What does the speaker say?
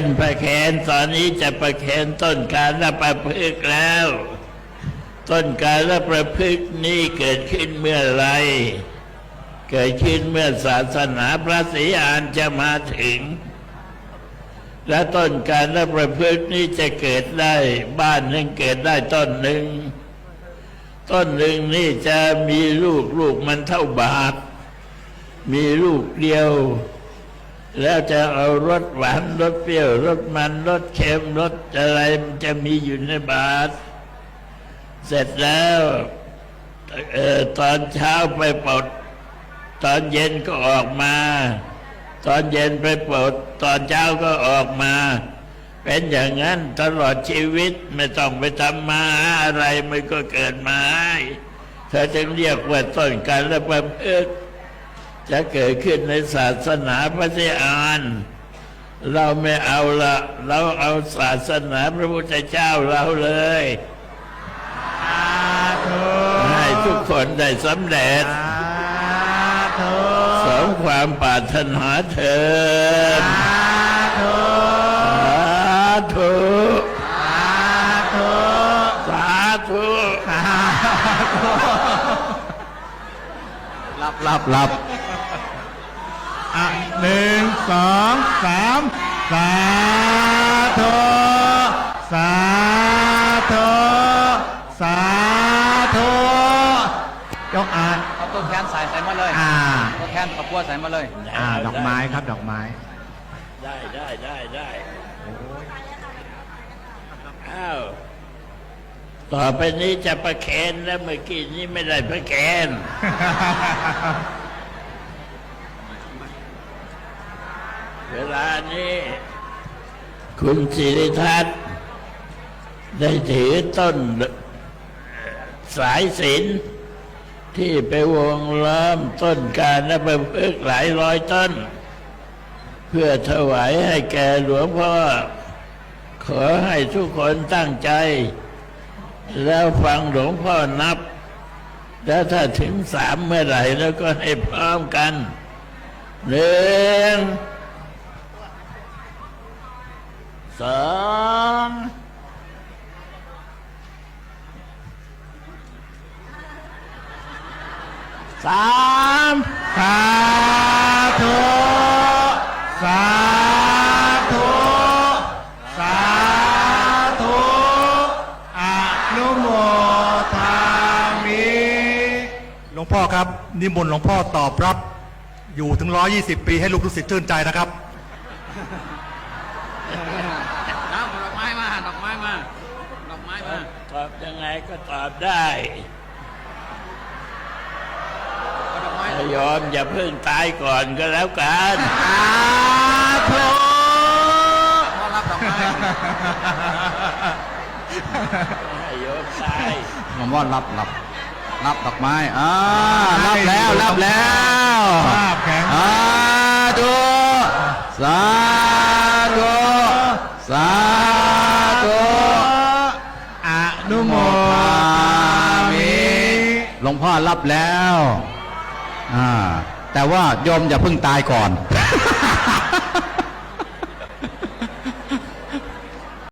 นประเคนตอนนี้จะประเคนต้นการละประพฤกษ์แล้ว ต้นการละประพฤกษ์นี้เกิดขึ้นเมื่อไร เกิดขึ้นเมื่อศาสนาพระศรีอานจะมาถึง และต้นการละประพฤกษ์นี้จะเกิดได้บ้านหนึ่งเกิดได้ต้นหนึ่งต้นหนึ่งนี่จะมีลูกลูกมันเท่าบาท มีลูกเดียว แล้วจะเอารสหวานรสเปรี้ยวรสมันรสเค็มรสอะไรมันจะมีอยู่ในบาทเสร็จแล้วออตอนเช้าไปปลดตอนเย็นก็ออกมา ตอนเย็นไปปลดตอนเช้าก็ออกมา เป็นอย่างนั้นตลอดชีวิตไม่ต้องไปทำมาอะไรมันก็เกิดมาให้เธอจึงเรียกว่าต้นการละประพฤกษ์ จะเกิดขึ้นในศาสนาพระเจ้าเราไม่เอาละเราเอาศาสนาพระพุทธเจ้าเราเลยให้ทุกคนได้สำเร็จสมความปรารถนาเถิดสาธุสาธุรับรับรับ อะหนึ่งสองสามสาธุสาธุสาธุยกอ่านเอาตัวแทนใส่ใส่มาเลยอ่าตัวแทนขบวนใส่มาเลย อ่าดอกไม้ครับดอกไม้ ได้ได้ได้ได้อ้าวต่อไปนี้จะประเคนแล้วเมื่อกี้นี้ไม่ได้ประเคน เวลานี้ คุณสิริทัศน์ได้ถือต้นสายสิญจนที่ไปวงล้อมต้นการและประพฤกหลายร้อยต้น เพื่อถวายให้แก่หลวงพ่อ ขอให้ทุกคนตั้งใจ แล้วฟังหลวงพ่อนับ แล้วถ้าถึงสามเมื่อไหร่แล้วก็ให้พร้อมกันหนึ่ง สองสามสาธุสาธุสาธุอนุโมทามิหลวงพ่อครับ นิมนต์หลวงพ่อตอบรับ อยู่ถึง 120 ปีให้ลูกทุกศิษย์ชื่นใจนะครับ น้ำดอกไม้มา ดอกไม้มา ดอกไม้มา ตอบ ยังไงก็ตอบได้เอาดอกไม้ถ้ายอมอย่าเพิ่งตายก่อนก็แล้วกันสาธุพ่อรับดอกไม้ให้โยมตายหลวงพ่อรับรับรับดอกไม้อ่ารับแล้วรับแล้วภาพแข็งสาธุสาธุสาธุ อ นุโมทามิหลวงพ่อรับแล้ว อ่า แต่ว่าโยมอย่าเพิ่งตายก่อน